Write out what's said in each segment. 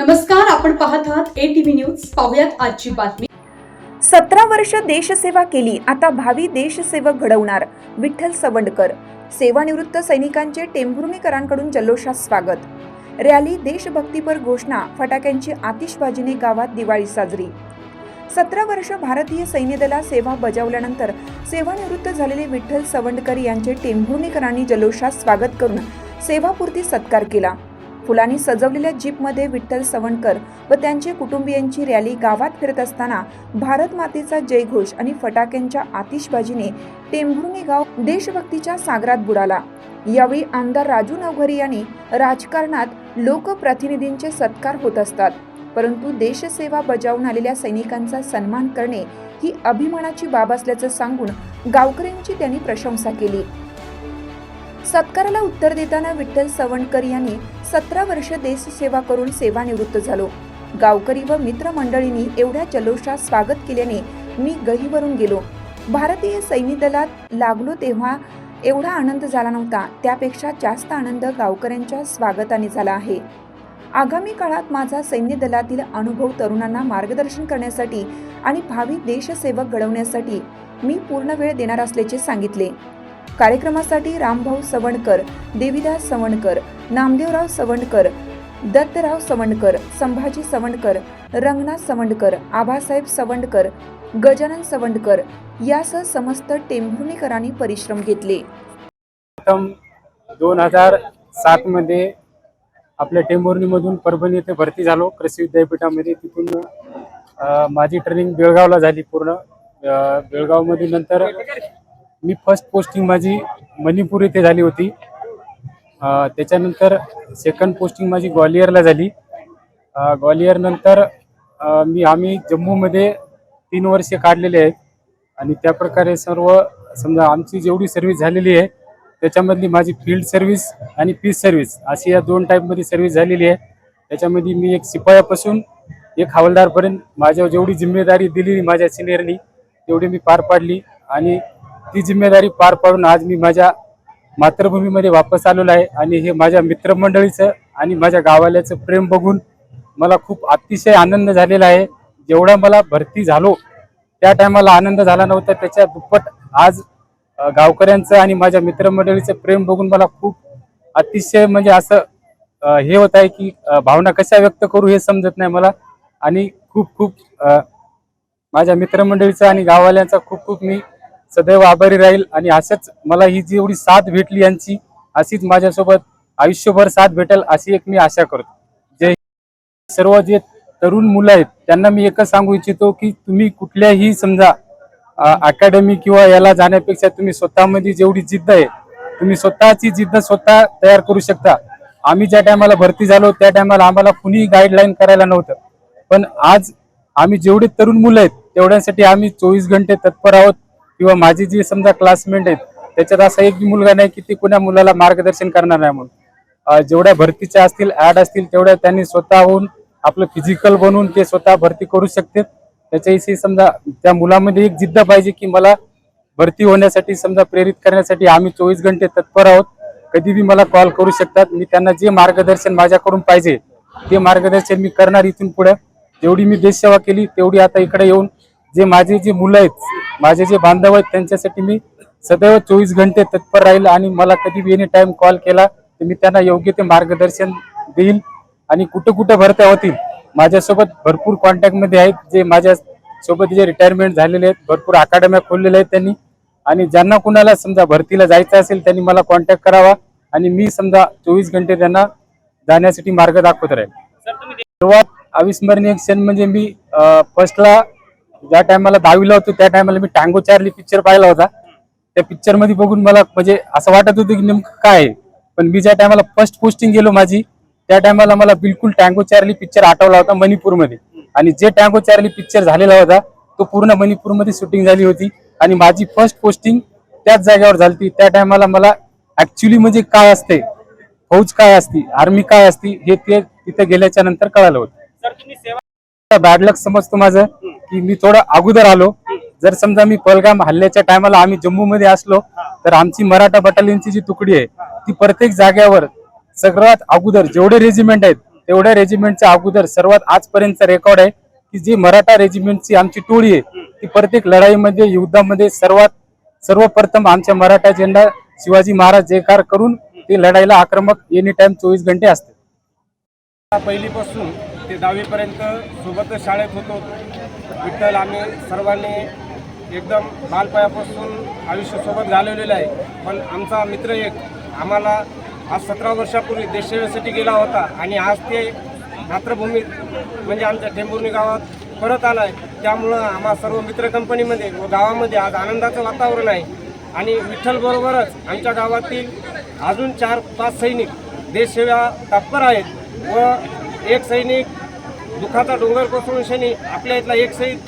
नमस्कार आपण पाहत आहात ए टीव्ही न्यूज पाहुयात आजची बातमी. सतरा वर्ष देशसेवा केली आता भावी देशसेवक घडवणार विठ्ठल सवंडकर. सेवानिवृत्त सैनिकांचे टेंभुर्णीकरांकडून जल्लोषात स्वागत. रॅली देशभक्तीपर घोषणा फटाक्यांची आतिषबाजीने गावात दिवाळी साजरी. सतरा वर्ष भारतीय सैन्य सेवा बजावल्यानंतर सेवानिवृत्त झालेले विठ्ठल सवंडकर यांचे टेंभुर्णीकरांनी जल्लोषात स्वागत करून सेवापुरती सत्कार केला. फुलांनी सजवलेल्या जीपमध्ये विठ्ठल सवणकर व त्यांचे कुटुंबियांची रॅली गावात फिरत असताना भारत मातेचा जयघोष आणि फटाक्यांच्या आतिषबाजीने टेंभुर्णी गाव देशभक्तीच्या सागरात बुडाला. यावेळी आमदार राजू नवघरे यांनी राजकारणात लोकप्रतिनिधींचे सत्कार होत असतात. परंतु देशसेवा बजावून आलेल्या सैनिकांचा सन्मान करणे ही अभिमानाची बाब असल्याचं सांगून गावकऱ्यांची त्यांनी प्रशंसा केली. सत्काराला उत्तर देताना विठ्ठल सवंडकर यांनी सतरा वर्ष देशसेवा करून सेवानिवृत्त झालो. गावकरी व मित्रमंडळींनी एवढ्या जल्लोषात स्वागत केल्याने मी गहीवरून गेलो. भारतीय सैन्य दलात लागलो तेव्हा एवढा आनंद झाला नव्हता. त्यापेक्षा जास्त आनंद गावकऱ्यांच्या स्वागताने झाला आहे. आगामी काळात माझा सैन्य दलातील अनुभव तरुणांना मार्गदर्शन करण्यासाठी आणि भावी देशसेवक घडवण्यासाठी मी पूर्ण वेळ देणार असल्याचे सांगितले. कार्यक्रमासाठी रामभाऊ सवणकर देवीदास सवणकर नामदेवराव सवणकर दत्तराव सवणकर संभाजी सवणकर रंगनाथ सवंडकर आबासाहेब सवंडकर गजानन सवंडकर यासह समस्त टेंभुर्णीकरांनी परिश्रम घेतले. प्रथम दोन हजार सातमध्ये आपल्या टेंभुर्णीमधून परभणी येथे भरती झालो. कृषी विद्यापीठामध्ये तिथून माझी ट्रेनिंग बेळगावला झाली पूर्ण. बेळगावमध्ये नंतर मी फर्स्ट पोस्टिंग माझी मणिपूर येथे झाली होती. त्याच्यानंतर सेकंड पोस्टिंग माझी ग्वालियरला झाली. ग्वालियरनंतर मी आम्ही जम्मूमध्ये तीन वर्षे काढलेले आहेत. आणि त्या प्रकारे सर्व समजा आमची जेवढी सर्व्हिस झालेली आहे त्याच्यामधली माझी फील्ड सर्व्हिस आणि पीस सर्व्हिस अशी या दोन टाईपमध्ये सर्व्हिस झालेली आहे. त्याच्यामध्ये मी एक शिपायापासून एक हवालदारपर्यंत माझ्या जेवढी जिम्मेदारी दिलेली माझ्या सिनियरनी तेवढी मी पार पाडली. आणि ती जिम्मेदारी पार पाडून आज मी माझ्या मातृभूमीमध्ये वापस आलेलो आहे आणि हे माझ्या मित्रमंडळीचं आणि माझ्या गावाल्याचं प्रेम बघून मला खूप अतिशय आनंद झालेला आहे. जेवढा मला भरती झालो त्या टायमाला आनंद झाला नव्हता. त्याच्या दुप्पट आज गावकऱ्यांचं आणि माझ्या मित्रमंडळीचं प्रेम बघून मला खूप अतिशय म्हणजे असं हे होत आहे की भावना कशा व्यक्त करू हे समजत नाही मला. आणि खूप खूप माझ्या मित्रमंडळीचा आणि गाववाल्यांचा खूप खूप मी सदैव आभारी राहील आणि असंच मला ही जेवढी साथ भेटली यांची अशीच माझ्यासोबत आयुष्यभर साथ भेटेल अशी एक मी आशा करतो. जे सर्व जे तरुण मुलं आहेत त्यांना मी एकच सांगू इच्छितो की तुम्ही कुठल्याही समजा अकॅडमी किंवा याला जाण्यापेक्षा तुम्ही स्वतःमध्ये जेवढी जिद्द आहे तुम्ही स्वतःची जिद्द स्वतः तयार करू शकता. आम्ही ज्या टायमाला भरती झालो त्या टायमाला आम्हाला कुणी गाईडलाईन करायला नव्हतं. पण आज आम्ही जेवढे तरुण मुलं आहेत तेवढ्यासाठी आम्ही चोवीस घंटे तत्पर आहोत. किंवा माझी जी समजा क्लासमेट आहेत त्याच्यात असा एक बी मुलगा नाही की ती कोण्या मुलाला मार्गदर्शन करणार नाही म्हणून. जेवढ्या भरतीच्या असतील ऍड असतील तेवढ्या त्यांनी स्वतःहून आपलं फिजिकल बनवून ते स्वतः भरती करू शकते त्याच्याविषयी समजा त्या मुलामध्ये एक जिद्द पाहिजे की मला भरती होण्यासाठी समजा प्रेरित करण्यासाठी आम्ही चोवीस घंटे तत्पर आहोत. कधी बी मला कॉल करू शकतात. मी त्यांना जे मार्गदर्शन माझ्याकडून पाहिजे ते मार्गदर्शन मी करणार इथून पुढे. जेवढी मी देशसेवा केली तेवढी आता इकडे येऊन जे माझे जे मुलं आहेत माझे जे बांधव आहेत त्यांच्यासाठी मी सदैव चोवीस घंटे तत्पर राहील आणि मला कधी बी एनी टाइम कॉल केला तर मी त्यांना योग्य ते मार्गदर्शन देईल आणि कुठं कुठं भरत्या होतील. माझ्यासोबत भरपूर कॉन्टॅक्टमध्ये आहेत जे माझ्या सोबत जे रिटायरमेंट झालेले आहेत भरपूर अकादम्या खोललेल्या आहेत त्यांनी. आणि ज्यांना कुणाला समजा भरतीला जायचं असेल त्यांनी मला कॉन्टॅक्ट करावा आणि मी समजा चोवीस घंटे त्यांना जाण्यासाठी मार्ग दाखवत राहील. सर्वात अविस्मरणीय क्षण म्हणजे मी फर्स्टला ज्या टायमाला दहावीला होतो त्या टायमाला मी टांगो चार्ली पिक्चर पाहिला होता. त्या पिक्चरमध्ये बघून मला म्हणजे असं वाटत होतं की नेमकं काय आहे. पण मी ज्या टायमाला फर्स्ट पोस्टिंग गेलो माझी त्या टायमाला मला बिलकुल टँगो चार्ली पिक्चर आठवला होता मणिपूरमध्ये. आणि जे टँगो चार्ली पिक्चर झालेला होता तो पूर्ण मणिपूरमध्ये शूटिंग झाली होती. आणि माझी फर्स्ट पोस्टिंग त्याच जागेवर झाली त्या टायमाला मला ऍक्च्युली म्हणजे काय असते फौज काय असती आर्मी काय असती हे ते तिथे गेल्याच्यानंतर कळालं होतं. बॅड लक समजतो माझं. की मी थोडं अगोदर आलो. जर समजा मी पलगाम हल्ल्याच्या टायमाला आम्ही जम्मू मध्ये असलो तर आमची मराठा बटालियनची जी तुकडी आहे ती प्रत्येक जाग्यावर सगळ्यात अगोदर जेवढे रेजिमेंट आहेत तेवढ्या रेजिमेंटच्या अगोदर सर्वात आजपर्यंतचा रेकॉर्ड आहे की जी मराठा रेजिमेंटची आमची टोळी आहे ती प्रत्येक लढाईमध्ये युद्धामध्ये सर्वात सर्वप्रथम आमच्या मराठा झेंडा शिवाजी महाराज जयकार करून ती लढाईला आक्रमक एनी टाइम चोवीस घंटे असते. पहिलीपासून ते दहावीपर्यंत सोबतच शाळेत होतो विठ्ठल आम्ही सर्वांनी एकदम बालपयापासून आयुष्यासोबत घालवलेलं आहे. पण आमचा मित्र एक आम्हाला आज सतरा वर्षापूर्वी देशसेवेसाठी गेला होता आणि आज ते मातृभूमीत म्हणजे आमच्या टेंबुर्णी गावात परत आला आहे त्यामुळं आम्हा सर्व मित्र कंपनीमध्ये व गावामध्ये आज आनंदाचं वातावरण आहे. आणि विठ्ठलबरोबरच आमच्या गावातील अजून चार पाच सैनिक देशसेवा तत्पर आहेत व एक सैनिक दुखाचा डोंगर कोसळून शनी आपल्या इथला एक शहीद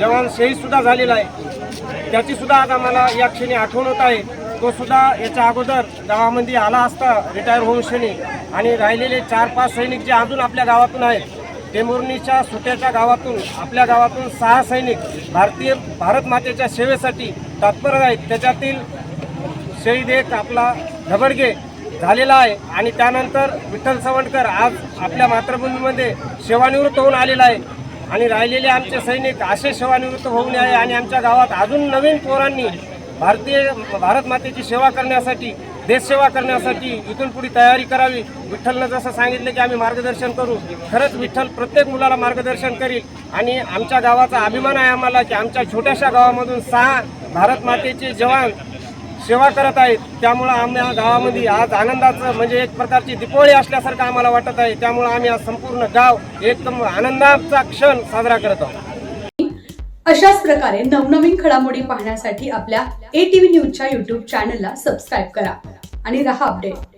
जवान शहीदसुद्धा झालेला आहे. त्याचीसुद्धा आज आम्हाला या क्षणी आठवण होत आहे. तो सुद्धा याच्या अगोदर गावामध्ये आला असता रिटायर होऊन शनी. आणि राहिलेले चार पाच सैनिक जे अजून आपल्या गावातून आहेत टेंभुर्णीच्या सुट्याच्या गावातून आपल्या गावातून सहा सैनिक भारतीय भारत मातेच्या सेवेसाठी तत्पर आहेत. त्याच्यातील शहीद एक आपला धबडगे झालेला आहे. आणि त्यानंतर विठ्ठल सवंडकर आज आपल्या मातृभूमीमध्ये सेवानिवृत्त होऊन आलेला आहे. आणि राहिलेले आमचे सैनिक असे सेवानिवृत्त होऊन आहे आणि आमच्या गावात अजून नवीन पोरांनी भारतीय भारत मातेची सेवा करण्यासाठी देशसेवा करण्यासाठी इथून पुढे तयारी करावी. विठ्ठलनं जसं सांगितलं की आम्ही मार्गदर्शन करू. खरंच विठ्ठल प्रत्येक मुलाला मार्गदर्शन करील. आणि आमच्या गावाचा अभिमान आहे आम्हाला की आमच्या छोट्याशा गावामधून सहा भारत मातेचे जवान सेवा करत आहेत. त्यामुळं आम्ही गावामध्ये आज आनंदाचं म्हणजे एक प्रकारची दिपोळी असल्यासारखं आम्हाला वाटत आहे. त्यामुळं आम्ही आज संपूर्ण गाव एकदम आनंदाचा क्षण साजरा करत आहोत. अशाच प्रकारे नवनवीन घडामोडी पाहण्यासाठी आपल्या ए टीव्ही न्यूजच्या युट्यूब चॅनलला सबस्क्राईब करा आणि रहा अपडेट